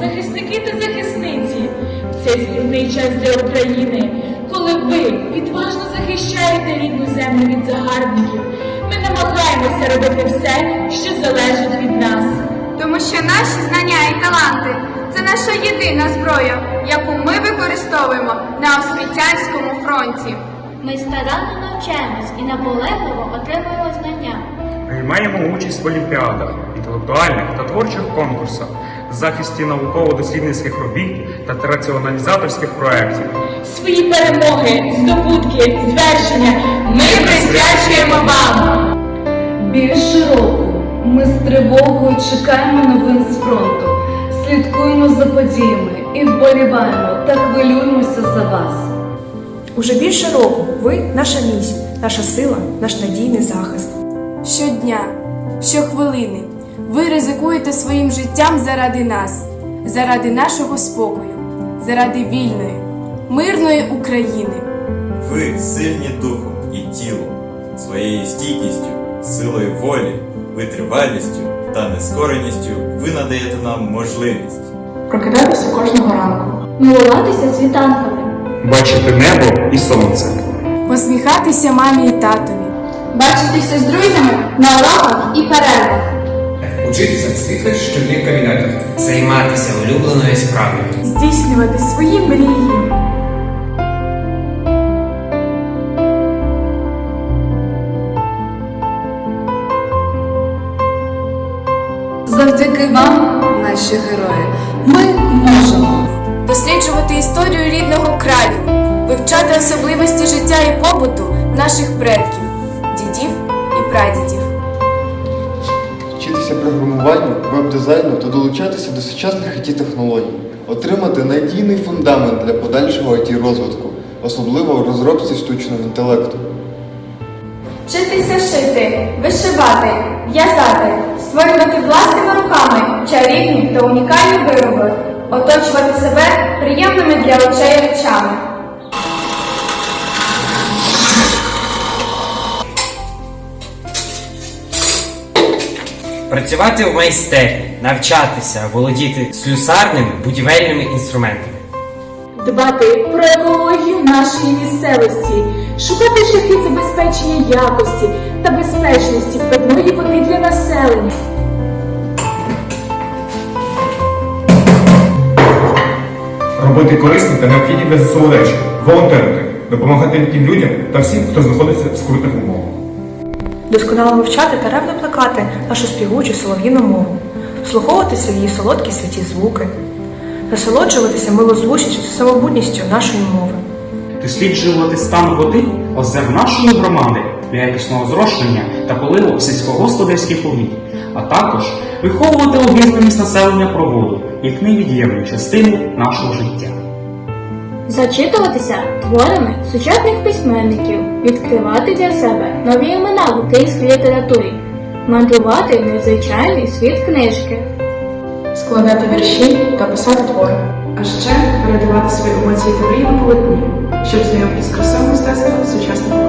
захисники та захисниці в цей складний час для України, коли ви відважно захищаєте рідну землю від загарбників, ми намагаємося робити все, що залежить від нас. Тому що наші знання і таланти це наша єдина зброя, яку ми використовуємо на освітянському фронті. Ми старанно навчаємось і наполегливо отримуємо знання. Приймаємо участь в олімпіадах, інтелектуальних та творчих конкурсах, захисті науково-дослідницьких робіт та раціоналізаторських проєктів. Свої перемоги, здобутки, звершення ми присвячуємо вам. Більше року ми з тривогою чекаємо новин з фронту, слідкуємо за подіями і вболіваємо та хвилюємося за вас. Уже більше року ви наша міць, наша сила, наш надійний захист. Щодня, щохвилини ви ризикуєте своїм життям заради нас, заради нашого спокою, заради вільної, мирної України. Ви сильні духом і тілом, своєю стійкістю, силою волі, витривалістю та нескореністю ви надаєте нам можливість Прокидатися кожного ранку. Милуватися світанками. Бачити небо і сонце. Посміхатися мамі і татові. Бачитися з друзями на уроках і перервах. Учитися в світлих шкільних кабінетах, займатися улюбленою справою. Здійснювати свої мрії. Завдяки вам, наші герої, ми можемо. Досліджувати історію рідного краю, вивчати особливості життя і побуту наших предків, дідів і прадідів. Вчитися програмуванню, веб-дизайну та долучатися до сучасних it технологій, отримати надійний фундамент для подальшого it розвитку, особливо в розробці штучного інтелекту. Вчитися шити, вишивати, в'язати, створювати власними руками чарівні та унікальні вироби, оточувати себе приємними для очей речами. Працювати в майстерні, навчатися, володіти слюсарними будівельними інструментами. Дбати про екологію нашої місцевості, шукати шляхи забезпечення якості та безпечності питної води для населення. Робити корисні та необхідні для ЗСУ речі, волонтерити, допомагати літнім людям та всім, хто знаходиться в скрутних умовах. Досконало вивчати та ревно плекати нашу співучу солов'їну мову, вслуховуватися в її солодкі святі звуки, насолоджуватися милозвучністю та самобутністю нашої мови. Досліджувати стан води озер нашої громади для якісного зрошення та поливу сільськогосподарських угідь, а також виховувати обізнаність населення про воду як невід'ємну частину нашого життя. Зачитуватися творами сучасних письменників, відкривати для себе нові імена в українській літературі, мандрувати в незвичайний світ книжки. Складати вірші та писати твори. А ще передавати свої емоції та мрії на полотні, щоб знайомитися з красою мистецтва покоління.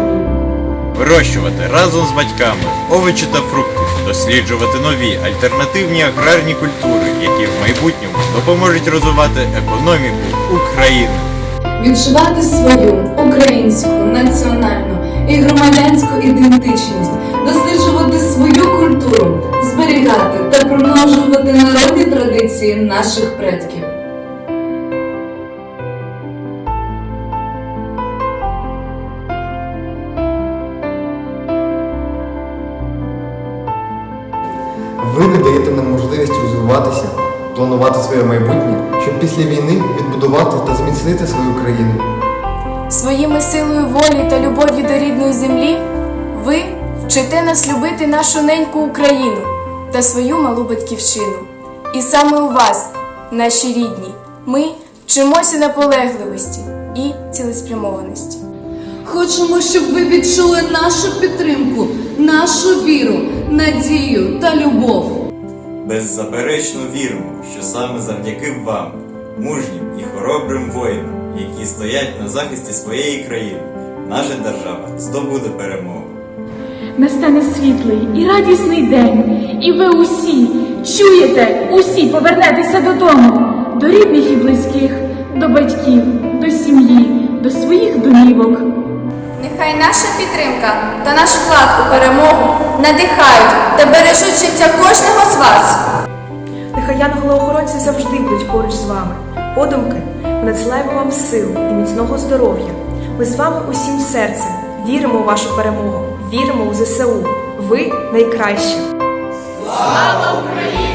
вирощувати разом з батьками овочі та фрукти, досліджувати нові альтернативні аграрні культури, які в майбутньому допоможуть розвивати економіку України. Відчувати свою українську, національну і громадянську ідентичність, досліджувати свою культуру, зберігати та примножувати народні традиції наших предків. Ви не даєте нам можливість розвиватися, планувати своє майбутнє, щоб після війни відбудувати та зміцнити свою країну. Своїми силою волі та любов'ю до рідної землі ви вчите нас любити нашу неньку Україну та свою малу батьківщину. І саме у вас, наші рідні, ми вчимося наполегливості і цілеспрямованості. Хочемо, щоб ви відчули нашу підтримку, нашу віру, надію та любов. Беззаперечно віримо, що саме завдяки вам, мужнім і хоробрим воїнам, які стоять на захисті своєї країни, наша держава здобуде перемогу. Настане світлий і радісний день, і ви усі, чуєте, усі повернетеся додому, до рідних і близьких, наша підтримка та наш вклад у перемогу надихають та бережуть життя кожного з вас. Нехай янголи-охоронці завжди будуть поруч з вами. Подумки, ми надсилаємо вам сил і міцного здоров'я. Ми з вами усім серцем віримо у вашу перемогу, віримо у ЗСУ. Ви найкращі. Слава Україні!